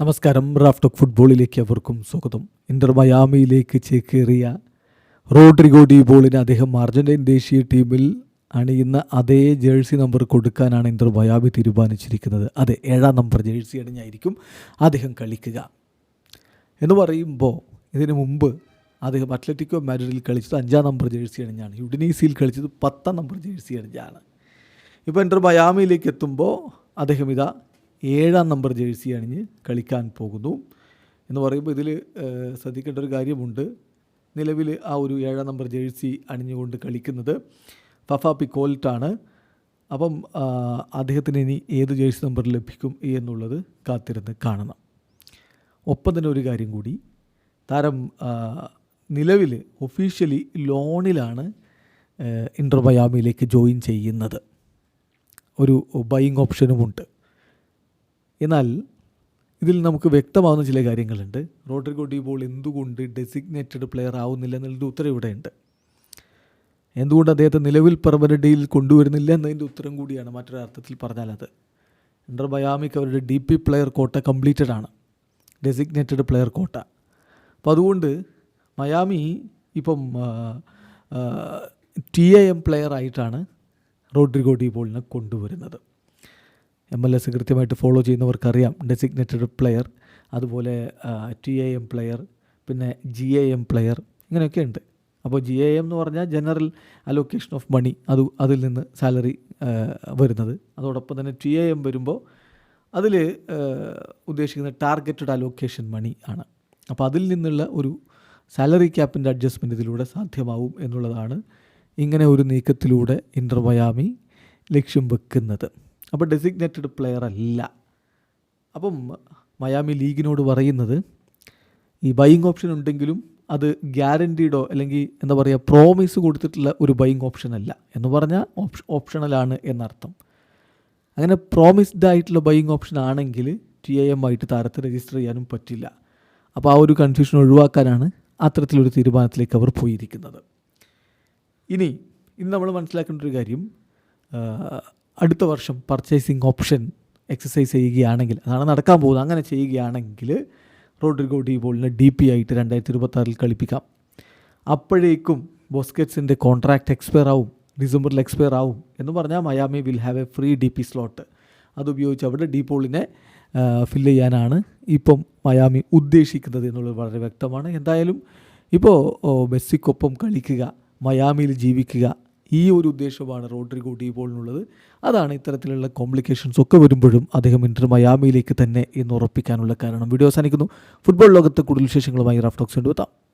നമസ്കാരം. റാഫ്റ്റോക്ക് ഫുട്ബോളിലേക്ക് അവർക്കും സ്വാഗതം. ഇന്റർ മയാമിയിലേക്ക് ചേക്കേറിയ റോഡ്രിഗോ ഡി ബോളിന് അദ്ദേഹം അർജന്റീൻ ദേശീയ ടീമിൽ അണിയുന്ന അതേ ജേഴ്സി നമ്പർ കൊടുക്കാനാണ് ഇന്റർ മയാമി തീരുമാനിച്ചിരിക്കുന്നത്. അതെ ഏഴാം നമ്പർ ജേഴ്സി അണിഞ്ഞായിരിക്കും അദ്ദേഹം കളിക്കുക. എന്ന് പറയുമ്പോൾ ഇതിനു മുമ്പ് അദ്ദേഹം അത്ലറ്റിക്കോ മാഡ്രിഡിൽ കളിച്ചത് അഞ്ചാം നമ്പർ ജേഴ്സി അണിഞ്ഞാണ്. യുഡിനീസിയിൽ കളിച്ചത് പത്താം നമ്പർ ജേഴ്സി അണിഞ്ഞാണ്. ഇപ്പോൾ ഇന്റർ മയാമിയിലേക്ക് എത്തുമ്പോൾ അദ്ദേഹം ഇതാ ഏഴാം നമ്പർ ജേഴ്സി അണിഞ്ഞ് കളിക്കാൻ പോകുന്നു. എന്ന് പറയുമ്പോൾ ഇതിൽ ശ്രദ്ധിക്കേണ്ട ഒരു കാര്യമുണ്ട്. നിലവിൽ ആ ഒരു ഏഴാം നമ്പർ ജേഴ്സി അണിഞ്ഞുകൊണ്ട് കളിക്കുന്നത് ഫഫ പിക്കോൾട്ടാണ് അപ്പം അദ്ദേഹത്തിന് ഇനി ഏത് ജേഴ്സി നമ്പർ ലഭിക്കും എന്നുള്ളത് കാത്തിരുന്ന് കാണണം. ഒപ്പം തന്നെ ഒരു കാര്യം കൂടി. താരം നിലവിൽ ഒഫീഷ്യലി ലോണിലാണ് ഇന്റർ മയാമിയിലേക്ക് ജോയിൻ ചെയ്യുന്നത്. ഒരു ബൈയിങ് ഓപ്ഷനുമുണ്ട്. എന്നാൽ ഇതിൽ നമുക്ക് വ്യക്തമാവുന്ന ചില കാര്യങ്ങളുണ്ട്. റോഡ്രിഗോ ഡി ബോൾ എന്തുകൊണ്ട് ഡെസിഗ്നേറ്റഡ് പ്ലെയർ ആവുന്നില്ല എന്നുള്ളതിന്റെ ഉത്തരം ഇവിടെയുണ്ട്. എന്തുകൊണ്ട് അദ്ദേഹത്തെ നിലവിൽ പെർമനന്റ് ഡീൽ കൊണ്ടുവരുന്നില്ല എന്നതിന്റെ ഉത്തരം കൂടിയാണ് മറ്റൊരു അർത്ഥത്തിൽ പറഞ്ഞാൽ അത്. ഇന്റർ മയാമിക്ക് അവരുടെ D P player quota completed ആണ്. ഡെസിഗ്നേറ്റഡ് പ്ലെയർ കോട്ട അപ്പോൾ അതുകൊണ്ട് മയാമി ഇപ്പം ടി എ എം പ്ലെയർ ആയിട്ടാണ് റോഡ്രിഗോ ഡി ബോളിനെ കൊണ്ടുവരുന്നത്. എം എൽ എസ് കൃത്യമായിട്ട് ഫോളോ ചെയ്യുന്നവർക്കറിയാം. ഡെസിഗ്നേറ്റഡ് പ്ലെയർ അതുപോലെ ടി എ എം പ്ലെയർ പിന്നെ ജി എ എം പ്ലെയർ ഇങ്ങനെയൊക്കെ ഉണ്ട്. അപ്പോൾ ജി എ എം എന്ന് പറഞ്ഞാൽ ജനറൽ അലോക്കേഷൻ ഓഫ് മണി അത് അതിൽ നിന്ന് സാലറി വരുന്നത്. അതോടൊപ്പം തന്നെ ടി എ എം വരുമ്പോൾ അതിൽ ഉദ്ദേശിക്കുന്ന ടാർഗറ്റഡ് അലോക്കേഷൻ മണി ആണ്. അപ്പോൾ അതിൽ നിന്നുള്ള ഒരു സാലറി ക്യാപ്പിന്റെ അഡ്ജസ്റ്റ്മെന്റ് ഇതിലൂടെ സാധ്യമാവും എന്നുള്ളതാണ് ഇങ്ങനെ ഒരു നീക്കത്തിലൂടെ ഇന്റർ മയാമി ലക്ഷ്യം വെക്കുന്നത്. അപ്പോൾ ഡെസിഗ്നേറ്റഡ് പ്ലെയർ അല്ല. അപ്പം മയാമി ലീഗിനോട് പറയുന്നത് ഈ ബൈയിങ് ഓപ്ഷൻ ഉണ്ടെങ്കിലും അത് ഗ്യാരന്റീഡോ അല്ലെങ്കിൽ എന്താ പറയുക പ്രോമിസ് കൊടുത്തിട്ടുള്ള ഒരു ബൈയിങ് ഓപ്ഷൻ അല്ല എന്ന് പറഞ്ഞാൽ ഓപ്ഷ ഓപ്ഷണലാണ് എന്നർത്ഥം. അങ്ങനെ പ്രോമിസ്ഡ് ആയിട്ടുള്ള ബൈയിങ് ഓപ്ഷൻ ആണെങ്കിൽ ടി ഐ എം ആയിട്ട് താരത്തെ രജിസ്റ്റർ ചെയ്യാനും പറ്റില്ല. അപ്പോൾ ആ ഒരു കൺഫ്യൂഷൻ ഒഴിവാക്കാനാണ് അത്തരത്തിലൊരു തീരുമാനത്തിലേക്ക് അവർ പോയിരിക്കുന്നത്. ഇനി ഇന്ന് നമ്മൾ മനസ്സിലാക്കേണ്ട ഒരു കാര്യം അടുത്ത വർഷം പർച്ചേസിങ് ഓപ്ഷൻ എക്സസൈസ് ചെയ്യുകയാണെങ്കിൽ അതാണ് നടക്കാൻ പോകുന്നത്. അങ്ങനെ ചെയ്യുകയാണെങ്കിൽ റോഡ്രിഗോ ഡി ബോളിനെ ഡി പി ആയിട്ട് രണ്ടായിരത്തി ഇരുപത്താറിൽ കളിപ്പിക്കാം. അപ്പോഴേക്കും ബോസ്കറ്റ്സിന്റെ കോൺട്രാക്റ്റ് എക്സ്പയർ ആവും ഡിസംബറിൽ എക്സ്പയർ ആവും എന്ന് പറഞ്ഞാൽ Miami will have a free D P slot അതുപയോഗിച്ച് അവിടെ ഡി പോളിനെ ഫില്ല് ചെയ്യാനാണ് ഇപ്പം മയാമി ഉദ്ദേശിക്കുന്നത് എന്നുള്ളത് വളരെ വ്യക്തമാണ്. എന്തായാലും ഇപ്പോൾ മെസ്സിക്കൊപ്പം കളിക്കുക മയാമിയിൽ ജീവിക്കുക ഈ ഒരു ഉദ്ദേശമാണ് റോഡ്രിഗോ ഡി ബോളിനുള്ളത് അതാണ് ഇത്തരത്തിലുള്ള കോംപ്ലിക്കേഷൻസ് ഒക്കെ വരുമ്പോഴും അദ്ദേഹം ഇന്റർ മയാമിയിലേക്ക് തന്നെ എന്ന് ഉറപ്പിക്കാനുള്ള കാരണം. വീഡിയോ അവസാനിക്കുന്നു. ഫുട്ബോൾ ലോകത്ത് കൂടുതൽ വിശേഷങ്ങളുമായി റാഫ്റ്റോക്സ് കൊണ്ടുവെത്താം.